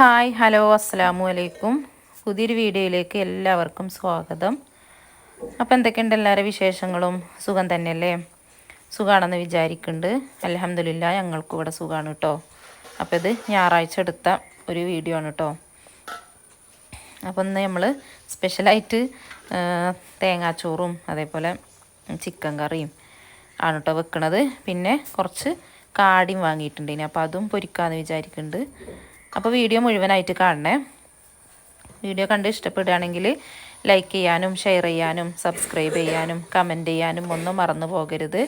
Hi hello അസ്സാമു അലൈക്കും. പുതിയൊരു വീഡിയോയിലേക്ക് എല്ലാവർക്കും സ്വാഗതം. അപ്പോൾ എന്തൊക്കെയുണ്ട് എല്ലാവരുടെ വിശേഷങ്ങളും? സുഖം തന്നെയല്ലേ? സുഖമാണെന്ന് വിചാരിക്കുന്നുണ്ട് അലഹമില്ല ഞങ്ങൾക്കും ഇവിടെ സുഖമാണ് കേട്ടോ അപ്പോൾ ഇത് ഞായറാഴ്ച എടുത്ത ഒരു വീഡിയോ ആണ് കേട്ടോ അപ്പോൾ ഇന്ന് നമ്മൾ സ്പെഷ്യലായിട്ട് തേങ്ങാച്ചോറും അതേപോലെ ചിക്കൻ കറിയും ആണ് കേട്ടോ വെക്കണത്. പിന്നെ കുറച്ച് കാടിയും വാങ്ങിയിട്ടുണ്ട് ഇനി. അപ്പോൾ അതും പൊരിക്കാമെന്ന് വിചാരിക്കുന്നുണ്ട് അപ്പോൾ വീഡിയോ മുഴുവനായിട്ട് കാണണേ. വീഡിയോ കണ്ട് ഇഷ്ടപ്പെടുകയാണെങ്കിൽ ലൈക്ക് ചെയ്യാനും ഷെയർ ചെയ്യാനും സബ്സ്ക്രൈബ് ചെയ്യാനും കമന്റ് ചെയ്യാനും ഒന്നും മറന്നു പോകരുത്.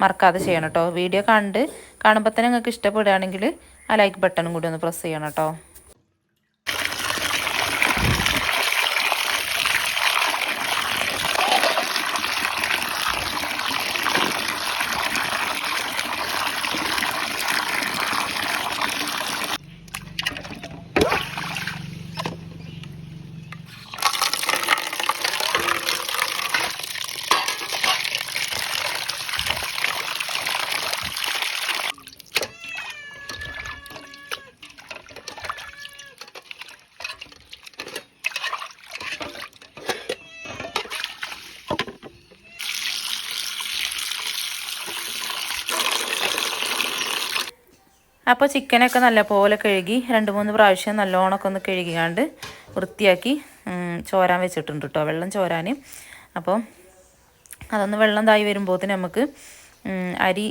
മറക്കാതെ ചെയ്യണം കേട്ടോ വീഡിയോ കണ്ട് കാണുമ്പോൾ തന്നെ നിങ്ങൾക്ക് ഇഷ്ടപ്പെടുകയാണെങ്കിൽ ആ ലൈക്ക് ബട്ടണും കൂടി ഒന്ന് പ്രസ് ചെയ്യണം കേട്ടോ അപ്പോൾ ചിക്കനൊക്കെ നല്ലപോലെ കഴുകി രണ്ട് മൂന്ന് പ്രാവശ്യം നല്ലോണമൊക്കെ ഒന്ന് കഴുകിയാണ്ട് വൃത്തിയാക്കി ചോരാൻ വെച്ചിട്ടുണ്ട് കേട്ടോ വെള്ളം ചോരാൻ അപ്പോൾ അതൊന്ന് വെള്ളം തായി വരുമ്പോഴത്തേന് നമുക്ക് അരി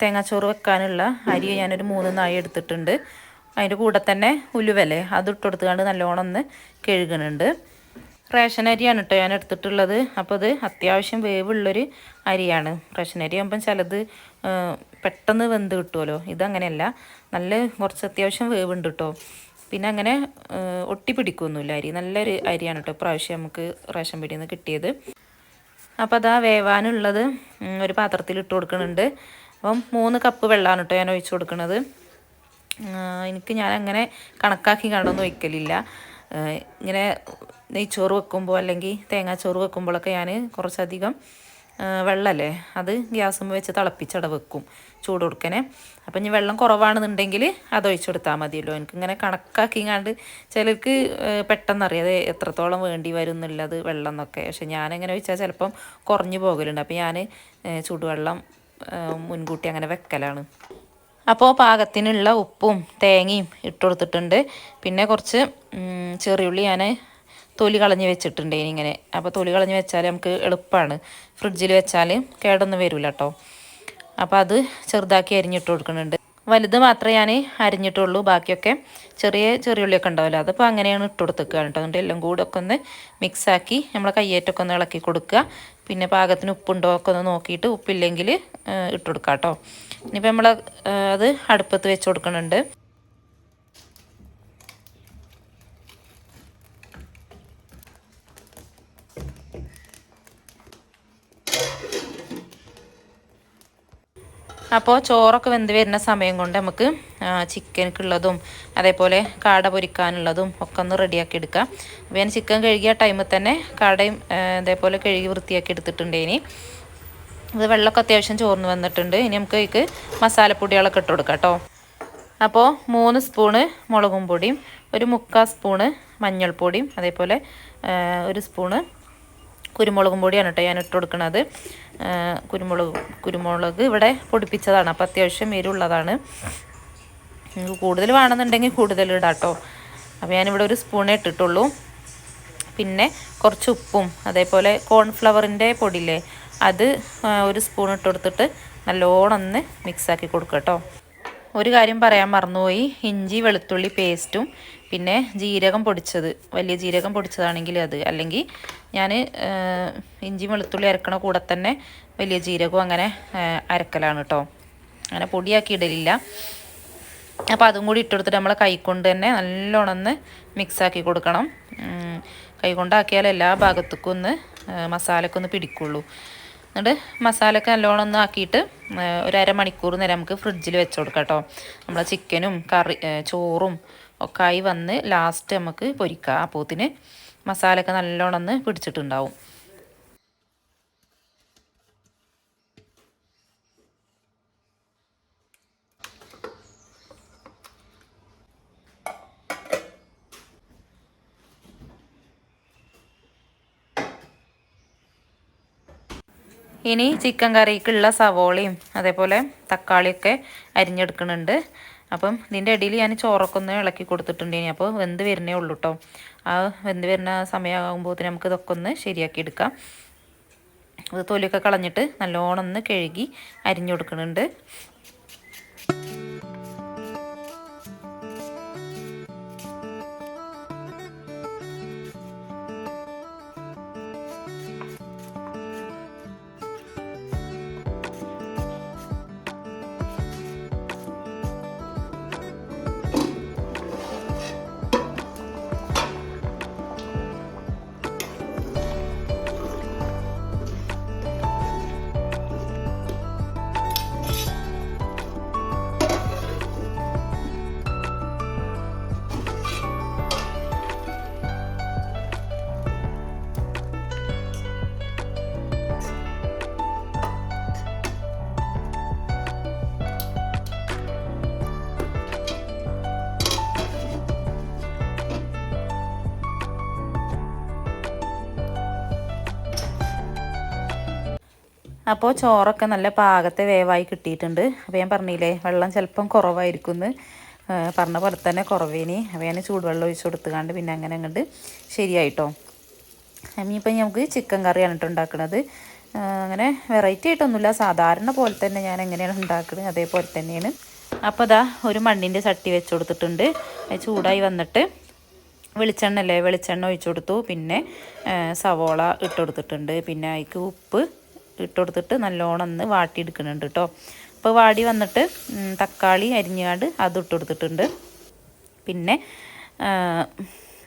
തേങ്ങാച്ചോറ് വെക്കാനുള്ള അരി ഞാനൊരു മൂന്ന് നായി എടുത്തിട്ടുണ്ട്. അതിന്റെ കൂടെ തന്നെ ഉലുവല്ലേ അത് നല്ലോണം ഒന്ന് കഴുകണുണ്ട്. റേഷൻ അരിയാണ് കേട്ടോ ഞാൻ എടുത്തിട്ടുള്ളത്. അപ്പോൾ അത് അത്യാവശ്യം വേവുള്ളൊരു അരിയാണ്. റേഷൻ അരി ആകുമ്പം ചിലത് പെട്ടെന്ന് വെന്ത് കിട്ടുമല്ലോ ഇതങ്ങനെയല്ല. നല്ല കുറച്ച് അത്യാവശ്യം വേവുണ്ട് കേട്ടോ പിന്നെ അങ്ങനെ ഒട്ടി പിടിക്കൊന്നുമില്ല അരി. നല്ലൊരു അരിയാണ് കേട്ടോ പ്രാവശ്യം നമുക്ക് റേഷൻ പിടിയിൽ നിന്ന് കിട്ടിയത്. അപ്പോൾ അതാ വേവാനുള്ളത് ഒരു പാത്രത്തിൽ ഇട്ട് കൊടുക്കുന്നുണ്ട്. അപ്പം മൂന്ന് കപ്പ് വെള്ളമാണ് കേട്ടോ ഞാൻ ഒഴിച്ചു കൊടുക്കുന്നത്. എനിക്ക് ഞാൻ അങ്ങനെ കണക്കാക്കി കണ്ടൊന്നും ഒഴിക്കലില്ല ഇങ്ങനെ നെയ്ച്ചോറ് വെക്കുമ്പോൾ അല്ലെങ്കിൽ തേങ്ങാച്ചോറ് വെക്കുമ്പോഴൊക്കെ ഞാൻ കുറച്ചധികം വെള്ളമല്ലേ അത് ഗ്യാസും വെച്ച് തിളപ്പിച്ചട വെക്കും ചൂട് കൊടുക്കണേ. അപ്പം ഇനി വെള്ളം കുറവാണെന്നുണ്ടെങ്കിൽ അത് ഒഴിച്ചു കൊടുത്താൽ മതിയല്ലോ. എനിക്കിങ്ങനെ കണക്കാക്കിങ്ങാണ്ട് ചിലർക്ക് പെട്ടെന്ന് അറിയാം അത് എത്രത്തോളം വേണ്ടി വരും എന്നുള്ളത് വെള്ളം എന്നൊക്കെ പക്ഷെ ഞാനെങ്ങനെ വെച്ചാൽ ചിലപ്പം കുറഞ്ഞു പോകലുണ്ട്. അപ്പം ഞാൻ ചൂടുവെള്ളം മുൻകൂട്ടി അങ്ങനെ വെക്കലാണ്. അപ്പോൾ പാകത്തിനുള്ള ഉപ്പും തേങ്ങയും ഇട്ട് കൊടുത്തിട്ടുണ്ട് പിന്നെ കുറച്ച് ചെറിയുള്ളി ഞാൻ തൊലി കളഞ്ഞ് വെച്ചിട്ടുണ്ട് ഇങ്ങനെ. അപ്പോൾ തൊലി കളഞ്ഞ് വെച്ചാൽ നമുക്ക് എളുപ്പമാണ് ഫ്രിഡ്ജിൽ വെച്ചാൽ കേടൊന്നും വരില്ല കേട്ടോ അപ്പോൾ അത് ചെറുതാക്കി അരിഞ്ഞിട്ട് കൊടുക്കുന്നുണ്ട്. വലുത് മാത്രമേ ഞാൻ അരിഞ്ഞിട്ടുള്ളൂ. ബാക്കിയൊക്കെ ചെറിയ ചെറിയ ഉള്ളിയൊക്കെ ഉണ്ടാവില്ല. അതിപ്പോൾ അങ്ങനെയാണ് ഇട്ട് കൊടുത്തേക്കുക കേട്ടോ അതുകൊണ്ട് എല്ലാം കൂടെ ഒക്കെ ഒന്ന് മിക്സാക്കി നമ്മളെ കയ്യേറ്റൊക്കെ ഒന്ന് ഇളക്കി കൊടുക്കുക. പിന്നെ പാകത്തിന് ഉപ്പുണ്ടോ ഒക്കെ ഒന്ന് നോക്കിയിട്ട് ഉപ്പില്ലെങ്കിൽ ഇട്ട് കൊടുക്കുക കേട്ടോ ഇനിയിപ്പോൾ നമ്മൾ അത് അടുപ്പത്ത് വെച്ച് കൊടുക്കുന്നുണ്ട് അപ്പോൾ ചോറൊക്കെ വെന്ത് വരുന്ന സമയം കൊണ്ട് നമുക്ക് ചിക്കനക്കുള്ളതും അതേപോലെ കാട പൊരിക്കാനുള്ളതും ഒക്കെ ഒന്ന് റെഡിയാക്കി എടുക്കാം. അപ്പോൾ ഞാൻ ചിക്കൻ കഴുകിയ ടൈമിൽ തന്നെ കാടയും അതേപോലെ കഴുകി വൃത്തിയാക്കി എടുത്തിട്ടുണ്ട് ഇനി. ഇത് വെള്ളമൊക്കെ അത്യാവശ്യം ചോർന്ന് വന്നിട്ടുണ്ട്. ഇനി നമുക്ക് ഇതിക്ക് മസാലപ്പൊടികളൊക്കെ ഇട്ട് കൊടുക്കാം കേട്ടോ. അപ്പോൾ മൂന്ന് സ്പൂണ് മുളകും പൊടിയും ഒരു മുക്കാൽ സ്പൂണ് മഞ്ഞൾപ്പൊടിയും അതേപോലെ ഒരു സ്പൂണ് കുരുമുളകും പൊടിയാണ് കേട്ടോ ഞാൻ ഇട്ട് കൊടുക്കുന്നത് കുരുമുളക് കുരുമുളക് ഇവിടെ പൊടിപ്പിച്ചതാണ്. അപ്പോൾ അത്യാവശ്യം എരിവുള്ളതാണ്. കൂടുതൽ വേണമെന്നുണ്ടെങ്കിൽ കൂടുതൽ ഇടാം കേട്ടോ. അപ്പോൾ ഞാനിവിടെ ഒരു സ്പൂണേ ഇട്ടിട്ടുള്ളൂ. പിന്നെ കുറച്ച് ഉപ്പും അതേപോലെ കോൺഫ്ലവറിന്റെ പൊടിയില്ലേ അത് ഒരു സ്പൂൺ ഇട്ട് കൊടുത്തിട്ട് നല്ലോണം ഒന്ന് മിക്സാക്കി കൊടുക്കുക കേട്ടോ ഒരു കാര്യം പറയാൻ മറന്നുപോയി. ഇഞ്ചി വെളുത്തുള്ളി പേസ്റ്റും പിന്നെ ജീരകം പൊടിച്ചത്. വലിയ ജീരകം പൊടിച്ചതാണെങ്കിൽ അത്. അല്ലെങ്കിൽ ഞാൻ ഇഞ്ചി വെളുത്തുള്ളി അരക്കണ കൂടെ തന്നെ വലിയ ജീരകവും അങ്ങനെ അരക്കലാണ് കേട്ടോ അങ്ങനെ പൊടിയാക്കി ഇടലില്ല. അപ്പോൾ അതും കൂടി ഇട്ടെടുത്തിട്ട് നമ്മൾ കൈക്കൊണ്ട് തന്നെ നല്ലോണം ഒന്ന് മിക്സാക്കി കൊടുക്കണം. കൈകൊണ്ടാക്കിയാൽ എല്ലാ ഭാഗത്തേക്കും ഒന്ന് മസാലക്കൊന്ന് പിടിക്കുള്ളൂ. എന്നിട്ട് മസാലയൊക്കെ നല്ലോണം ഒന്ന് ആക്കിയിട്ട് ഒരു അരമണിക്കൂർ നേരം നമുക്ക് ഫ്രിഡ്ജിൽ വെച്ച് കൊടുക്കാം കേട്ടോ നമ്മളെ ചിക്കനും കറി ചോറും ഒക്കെ ആയി വന്ന് ലാസ്റ്റ് നമുക്ക് പൊരിക്കാം. അപ്പോത്തിന് മസാലയൊക്കെ നല്ലോണം ഒന്ന് പിടിച്ചിട്ടുണ്ടാവും. ഇനി ചിക്കൻ കറിക്കുള്ള സവോളയും അതേപോലെ തക്കാളിയൊക്കെ അരിഞ്ഞെടുക്കുന്നുണ്ട്. അപ്പം ഇതിന്റെ ഇടയിൽ ഞാൻ ചോറൊക്കെ ഇളക്കി കൊടുത്തിട്ടുണ്ട് ഇനി. അപ്പോൾ വെന്ത് വരുന്നേ ഉള്ളൂ കേട്ടോ ആ വെന്ത് വരുന്ന സമയമാകുമ്പോൾ നമുക്ക് ഇതൊക്കെ ഒന്ന് ശരിയാക്കി എടുക്കാം. അത് തൊലിയൊക്കെ കളഞ്ഞിട്ട് നല്ലോണം ഒന്ന് കഴുകി അരിഞ്ഞു കൊടുക്കുന്നുണ്ട്. അപ്പോൾ ചോറൊക്കെ നല്ല പാകത്തെ വേവായി കിട്ടിയിട്ടുണ്ട്. അപ്പോൾ ഞാൻ പറഞ്ഞില്ലേ വെള്ളം ചിലപ്പം കുറവായിരിക്കും എന്ന് പറഞ്ഞ പോലെ തന്നെ കുറവേനി. അപ്പോൾ ഞാൻ ചൂടുവെള്ളം ഒഴിച്ച് കൊടുത്തുകൊണ്ട് പിന്നെ അങ്ങനെ അങ്ങോട്ട് ശരിയായിട്ടോ. ഇനിയിപ്പോൾ നമുക്ക് ചിക്കൻ കറിയാണ് ഉണ്ടാക്കുന്നത് അങ്ങനെ വെറൈറ്റി ആയിട്ടൊന്നുമില്ല. സാധാരണ പോലെ തന്നെ ഞാൻ എങ്ങനെയാണ് ഉണ്ടാക്കുന്നത് അതേപോലെ തന്നെയാണ്. അപ്പോൾ അതാ ഒരു മണ്ണിന്റെ ചട്ടി വെച്ച് കൊടുത്തിട്ടുണ്ട്. ചൂടായി വന്നിട്ട് വെളിച്ചെണ്ണ അല്ലേ വെളിച്ചെണ്ണ ഒഴിച്ചു കൊടുത്തു. പിന്നെ സവോള ഇട്ട് കൊടുത്തിട്ടുണ്ട്. പിന്നെ അതിക്ക് ഉപ്പ് ഇട്ട് കൊടുത്തിട്ട് നല്ലോണം ഒന്ന് വാട്ടിയെടുക്കുന്നുണ്ട് കേട്ടോ. അപ്പോൾ വാടി വന്നിട്ട് തക്കാളി അരിഞ്ഞാണ്ട് അത് ഇട്ട് കൊടുത്തിട്ടുണ്ട്. പിന്നെ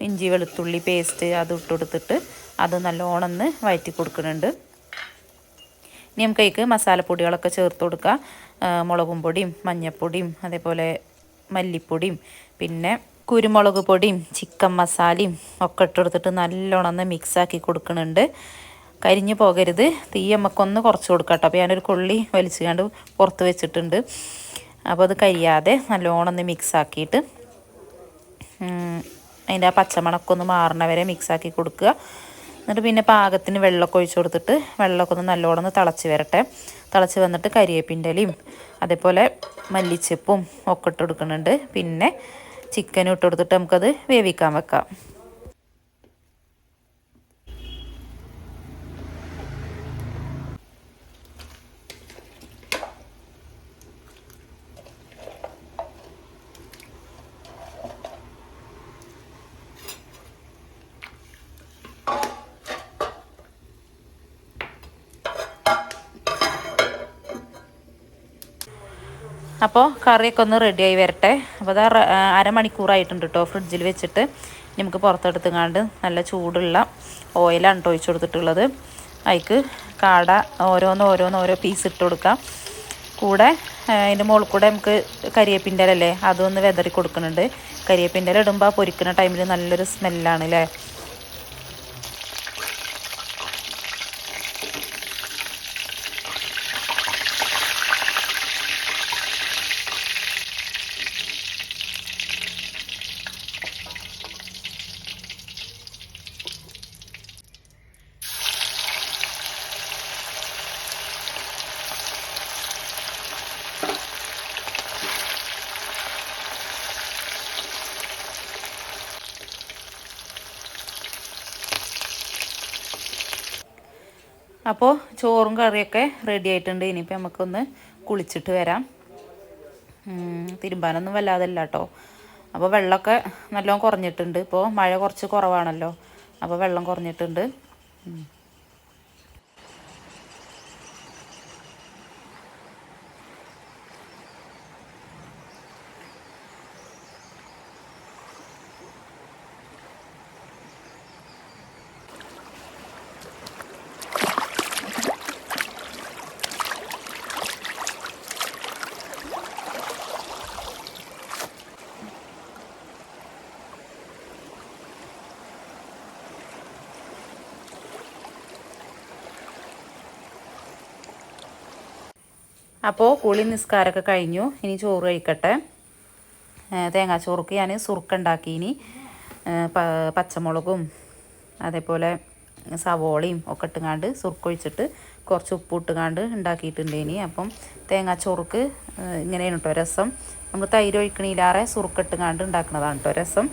ഇഞ്ചി വെളുത്തുള്ളി പേസ്റ്റ് അത് ഇട്ട് കൊടുത്തിട്ട് അത് നല്ലോണം ഒന്ന് വയറ്റി കൊടുക്കുന്നുണ്ട്. ഇനി നമുക്ക് അതിക്ക് മസാലപ്പൊടികളൊക്കെ ചേർത്ത് കൊടുക്കുക മുളകും പൊടിയും മഞ്ഞൾപ്പൊടിയും അതേപോലെ മല്ലിപ്പൊടിയും പിന്നെ കുരുമുളക് പൊടിയും ചിക്കൻ മസാലയും ഒക്കെ ഇട്ട് കൊടുത്തിട്ട് നല്ലോണം ഒന്ന് മിക്സാക്കി കൊടുക്കുന്നുണ്ട്. കരിഞ്ഞു പോകരുത്. തീ നമുക്കൊന്ന് കുറച്ച് കൊടുക്കാം കേട്ടോ അപ്പോൾ ഞാനൊരു കൊള്ളി വലിച്ചു കണ്ട് പുറത്ത് വെച്ചിട്ടുണ്ട്. അപ്പോൾ അത് കരിയാതെ നല്ലോണം ഒന്ന് മിക്സാക്കിയിട്ട് അതിന്റെ ആ പച്ചമണക്കം ഒന്ന് മാറണ വരെ മിക്സാക്കി കൊടുക്കുക. എന്നിട്ട് പിന്നെ പാകത്തിന് വെള്ളമൊക്കെ ഒഴിച്ചു കൊടുത്തിട്ട് വെള്ളമൊക്കെ ഒന്ന് നല്ലോണം ഒന്ന് തിളച്ച് വരട്ടെ. തിളച്ച് വന്നിട്ട് കരിയേപ്പിന്റെലയും അതേപോലെ മല്ലിച്ചെപ്പും ഒക്കെ ഇട്ട് കൊടുക്കുന്നുണ്ട്. പിന്നെ ചിക്കനും ഇട്ട് കൊടുത്തിട്ട് നമുക്കത് വേവിക്കാൻ വെക്കാം. അപ്പോൾ കറിയൊക്കെ ഒന്ന് റെഡിയായി വരട്ടെ. അപ്പോൾ അത് അരമണിക്കൂറായിട്ടുണ്ട് കേട്ടോ ഫ്രിഡ്ജിൽ വെച്ചിട്ട്. നമുക്ക് പുറത്തെടുത്തുങ്ങാണ്ട് നല്ല ചൂടുള്ള ഓയിലാണ് കേട്ടോ ഒഴിച്ചു കൊടുത്തിട്ടുള്ളത്. അതിക്ക് കാട ഓരോന്ന് ഓരോന്ന് ഓരോ പീസ് ഇട്ട് കൊടുക്കാം. കൂടെ അതിന്റെ മുകളിൽ കൂടെ നമുക്ക് കരിയേപ്പിന്റെ അല്ലേ അതൊന്ന് വെതറി കൊടുക്കുന്നുണ്ട്. കരിയേപ്പിന്റെ ഇടുമ്പോൾ പൊരിക്കുന്ന ടൈമിൽ നല്ലൊരു സ്മെല്ലാണ് അല്ലേ അപ്പോൾ ചോറും കറിയൊക്കെ റെഡി ആയിട്ടുണ്ട്. ഇനിയിപ്പോൾ നമുക്കൊന്ന് കുളിച്ചിട്ട് വരാം. തിരുമ്പാനൊന്നും വല്ലാതല്ല കേട്ടോ അപ്പോൾ വെള്ളമൊക്കെ നല്ലോണം കുറഞ്ഞിട്ടുണ്ട്. ഇപ്പോൾ മഴ കുറച്ച് കുറവാണല്ലോ. അപ്പോൾ വെള്ളം കുറഞ്ഞിട്ടുണ്ട്. അപ്പോൾ കുളി നിസ്കാരമൊക്കെ കഴിഞ്ഞു. ഇനി ചോറ് കഴിക്കട്ടെ. തേങ്ങാച്ചോറുക്ക് ഞാൻ സുറുക്കുണ്ടാക്കി ഇനി പച്ചമുളകും അതേപോലെ സവോളയും ഒക്കെ ഇട്ടുകാണ്ട് സുറുക്കൊഴിച്ചിട്ട് കുറച്ച് ഉപ്പ് ഉണ്ടാക്കിയിട്ടുണ്ട് ഇനി. അപ്പം തേങ്ങാ ചോറുക്ക് ഇങ്ങനെയാണ് കേട്ടോ രസം. നമ്മൾ തൈര് ഒഴിക്കണില്ലാറെ സുറുക്കിട്ടുകാണ്ട് ഉണ്ടാക്കുന്നതാണ് കേട്ടോ രസം.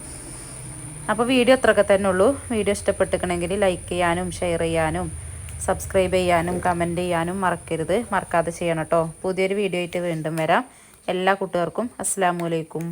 അപ്പോൾ വീഡിയോ അത്രയൊക്കെ തന്നെ ഉള്ളൂ. വീഡിയോ ഇഷ്ടപ്പെട്ടിക്കണമെങ്കിൽ ലൈക്ക് ചെയ്യാനും ഷെയർ ചെയ്യാനും സബ്സ്ക്രൈബ് ചെയ്യാനും കമന്റ് ചെയ്യാനും മറക്കരുത്. മറക്കാതെ ചെയ്യണം കേട്ടോ. പുതിയൊരു വീഡിയോ ആയിട്ട് വീണ്ടും വരാം. എല്ലാ കൂട്ടുകാർക്കും അസ്സാം വലൈക്കും